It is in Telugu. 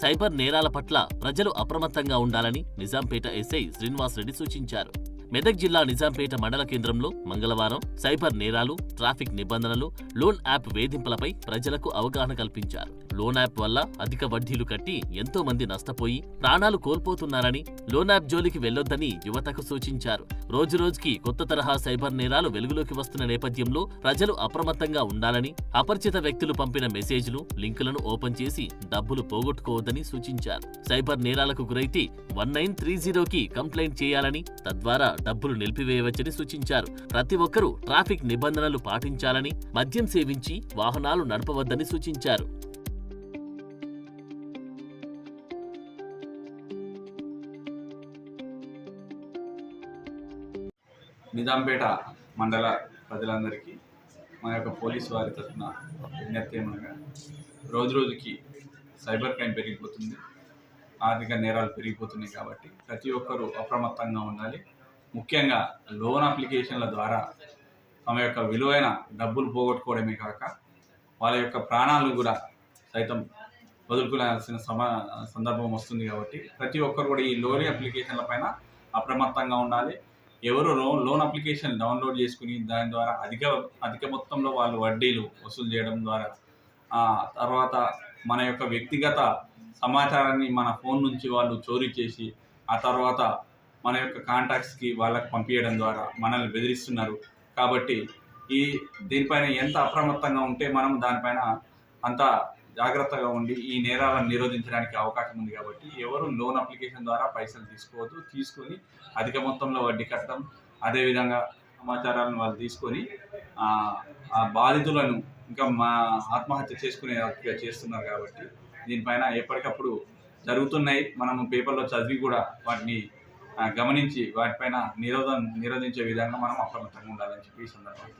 సైబర్ నేరాల పట్ల ప్రజలు అప్రమత్తంగా ఉండాలని నిజాంపేట ఎస్ఐ శ్రీనివాస్ రెడ్డి సూచించారు. మెదక్ జిల్లా నిజాంపేట మండల కేంద్రంలో మంగళవారం సైబర్ నేరాలు ట్రాఫిక్ నిబంధనలు లోన్ యాప్ వేధింపులపై ప్రజలకు అవగాహన కల్పించారు. లోన్ యాప్ వల్ల అధిక వడ్డీలు కట్టి ఎంతో మంది నష్టపోయి ప్రాణాలు కోల్పోతున్నారని లోన్ యాప్ జోలికి వెళ్ళొద్దని యువతకు సూచించారు. రోజురోజుకి కొత్త తరహా సైబర్ నేరాలు వెలుగులోకి వస్తున్న నేపథ్యంలో ప్రజలు అప్రమత్తంగా ఉండాలని అపరిచిత వ్యక్తులు పంపిన మెసేజ్లు లింకులను ఓపెన్ చేసి డబ్బులు పోగొట్టుకోవద్దని సూచించారు. సైబర్ నేరాలకు గురైతే వన్ నైన్ త్రీ జీరోకి కంప్లైంట్ చేయాలని తద్వారా డబ్బులు నిలిపివేయవచ్చని సూచించారు. ప్రతి ఒక్కరూ ట్రాఫిక్ నిబంధనలు పాటించాలని మద్యం సేవించి వాహనాలు నడపవద్దని సూచించారు. నిజాంపేట మండల ప్రజలందరికీ మా యొక్క పోలీస్ వారి తరఫున విజ్ఞప్తి ఏమనగా రోజు రోజుకి సైబర్ క్రైమ్ పెరిగిపోతుంది ఆర్థిక నేరాలు పెరిగిపోతున్నాయి కాబట్టి ప్రతి ఒక్కరూ అప్రమత్తంగా ఉండాలి. ముఖ్యంగా లోన్ అప్లికేషన్ల ద్వారా తమ యొక్క విలువైన డబ్బులు పోగొట్టుకోవడమే కాక వాళ్ళ యొక్క ప్రాణాలను కూడా సైతం వదులుకోవాల్సిన సమా సందర్భం వస్తుంది కాబట్టి ప్రతి ఒక్కరు కూడా ఈ లోన్ అప్లికేషన్ల పైన అప్రమత్తంగా ఉండాలి. ఎవరు లోన్ లోన్ అప్లికేషన్ డౌన్లోడ్ చేసుకుని దాని ద్వారా అధిక అధిక మొత్తంలో వాళ్ళు వడ్డీలు వసూలు చేయడం ద్వారా ఆ తర్వాత మన యొక్క వ్యక్తిగత సమాచారాన్ని మన ఫోన్ నుంచి వాళ్ళు చోరీ చేసి ఆ తర్వాత మన యొక్క కాంటాక్ట్స్కి వాళ్ళకి పంపించడం ద్వారా మనల్ని బెదిరిస్తున్నారు. కాబట్టి ఈ దీనిపైన ఎంత అప్రమత్తంగా ఉంటే మనం దానిపైన అంత జాగ్రత్తగా ఉండి ఈ నేరాలను నిరోధించడానికి అవకాశం ఉంది కాబట్టి ఎవరు లోన్ అప్లికేషన్ ద్వారా పైసలు తీసుకోవద్దు. తీసుకొని అధిక మొత్తంలో వడ్డీ కట్టడం అదేవిధంగా సమాచారాలను వాళ్ళు తీసుకొని ఆ, బాధితులను ఇంకా మా ఆత్మహత్య చేసుకునే చేస్తున్నారు కాబట్టి దీనిపైన ఎప్పటికప్పుడు జరుగుతున్నాయి. మనం పేపర్లో చదివి కూడా వాటిని గమనించి వాటిపైన నిరోధం నిరోధించే విధంగా మనం అప్రమత్తంగా ఉండాలని చెప్పి ఈ సందర్భంగా